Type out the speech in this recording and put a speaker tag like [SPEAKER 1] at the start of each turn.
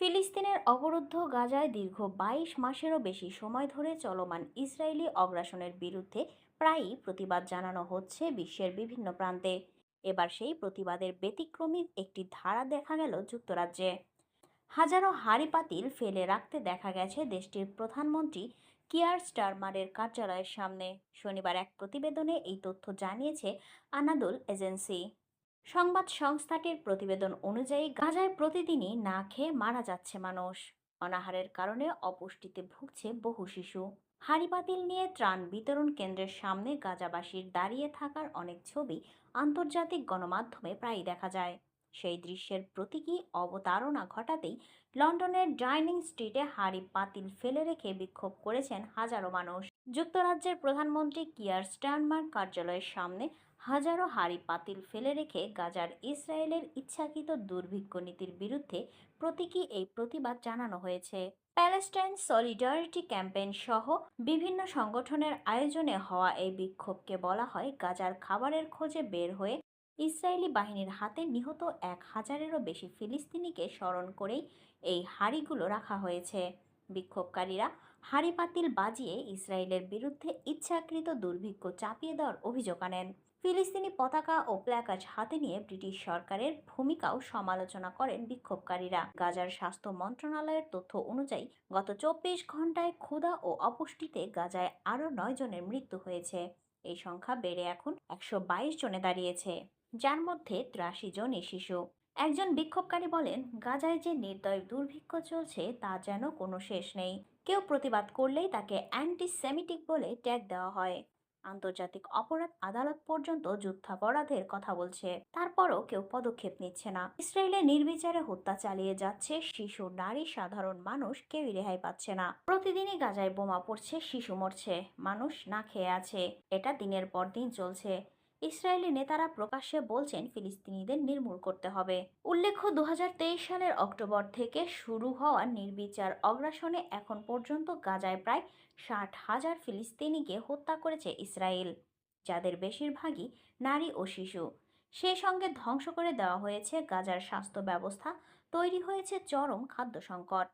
[SPEAKER 1] ফিলিস্তিনের অবরুদ্ধ গাজায় দীর্ঘ বাইশ মাসেরও বেশি সময় ধরে চলমান ইসরায়েলি অগ্রাসনের বিরুদ্ধে প্রায়ই প্রতিবাদ জানানো হচ্ছে বিশ্বের বিভিন্ন প্রান্তে। এবার সেই প্রতিবাদের ব্যতিক্রমী একটি ধারা দেখা গেল যুক্তরাজ্যে। হাজারো হাঁড়ি পাতিল ফেলে রাখতে দেখা গেছে দেশটির প্রধানমন্ত্রী কিয়ার স্টারমারের কার্যালয়ের সামনে। শনিবার এক প্রতিবেদনে এই তথ্য জানিয়েছে আনাদুল এজেন্সি। সংবাদ সংস্থাটির প্রতিবেদন অনুযায়ী গাজায় প্রতিদিনই না খেয়ে মারা যাচ্ছে মানুষ। অনাহারের কারণে অপুষ্টিতে ভুগছে বহু শিশু। হাড়িবাতিল নিয়ে ত্রাণ বিতরণ কেন্দ্রের সামনে গাজাবাসীর দাঁড়িয়ে থাকার অনেক ছবি আন্তর্জাতিক গণমাধ্যমে প্রায়ই দেখা যায়। সেই দৃশ্যের প্রতীকী অবতারণা ঘটাতেই লন্ডনের ডাইনিং স্ট্রিটে হাঁড়ি পাতিল ফেলে রেখে বিক্ষোভ করেছেন হাজারো মানুষ। যুক্তরাজ্যের প্রধানমন্ত্রী কিয়ার স্টারমার কার্যালয়ের সামনে হাজারো হাঁড়ি পাতিল ফেলে রেখে গাজার ইসরায়েলের ইচ্ছাকৃত দুর্ভিক্ষ নীতির বিরুদ্ধে প্রতীকী এই প্রতিবাদ জানানো হয়েছে। প্যালেস্টাইন সলিডারিটি ক্যাম্পেইন সহ বিভিন্ন সংগঠনের আয়োজনে হওয়া এই বিক্ষোভকে বলা হয় গাজার খাবারের খোঁজে বের হয়ে ইসরায়েলি বাহিনীর হাতে নিহত এক হাজারেরও বেশি ফিলিস্তিনিকে স্মরণ করেই এই হাঁড়িগুলো রাখা হয়েছে। বিক্ষোভকারীরা হাঁড়ি পাতিল বাজিয়ে ইসরায়েলের বিরুদ্ধে ইচ্ছাকৃত দুর্ভিক্ষ চাপিয়ে দেওয়ার অভিযোগ আনেন। ফিলিস্তিনি পতাকা ও প্ল্যাকার্ড হাতে নিয়ে ব্রিটিশ সরকারের ভূমিকাও সমালোচনা করেন বিক্ষোভকারীরা। গাজার স্বাস্থ্য মন্ত্রণালয়ের তথ্য অনুযায়ী, গত চব্বিশ ঘন্টায় ক্ষুধা ও অপুষ্টিতে গাজায় আরও নয় জনের মৃত্যু হয়েছে। এই সংখ্যা বেড়ে এখন একশো বাইশ জনে দাঁড়িয়েছে, যার মধ্যে ত্রাশি জনই শিশু। একজন বিক্ষোভকারী বলেন, গাজায় যে নির্দয় দুর্ভিক্ষ চলছে, তা যেন কোনো শেষ নেই। কেউ প্রতিবাদ করলেই তাকে অ্যান্টিসেমিটিক বলে ট্যাগ দেওয়া হয়। আন্তর্জাতিক অপরাধ আদালত পর্যন্ত যুদ্ধাপরাধের কথা বলছে। তারপরও কেউ পদক্ষেপ নিচ্ছে না। ইসরায়েলে নির্বিচারে হত্যা চালিয়ে যাচ্ছে শিশু, নারী, সাধারণ মানুষ কেউ রেহাই পাচ্ছে না। প্রতিদিনই গাজায় বোমা পড়ছে, শিশু মরছে, মানুষ না খেয়ে আছে। এটা দিনের পর দিন চলছে। ইসরায়েলি নেতারা প্রকাশ্যে বলছেন ফিলিস্তিনিদের নির্মূল করতে হবে। উল্লেখ্য দু হাজার তেইশ সালের অক্টোবর থেকে শুরু হওয়া নির্বিচার অগ্রাসনে এখন পর্যন্ত গাজায় প্রায় ষাট হাজার ফিলিস্তিনিকে হত্যা করেছে ইসরায়েল, যাদের বেশিরভাগই নারী ও শিশু। সেই সঙ্গে ধ্বংস করে দেওয়া হয়েছে গাজার স্বাস্থ্য ব্যবস্থা, তৈরি হয়েছে চরম খাদ্য সংকট।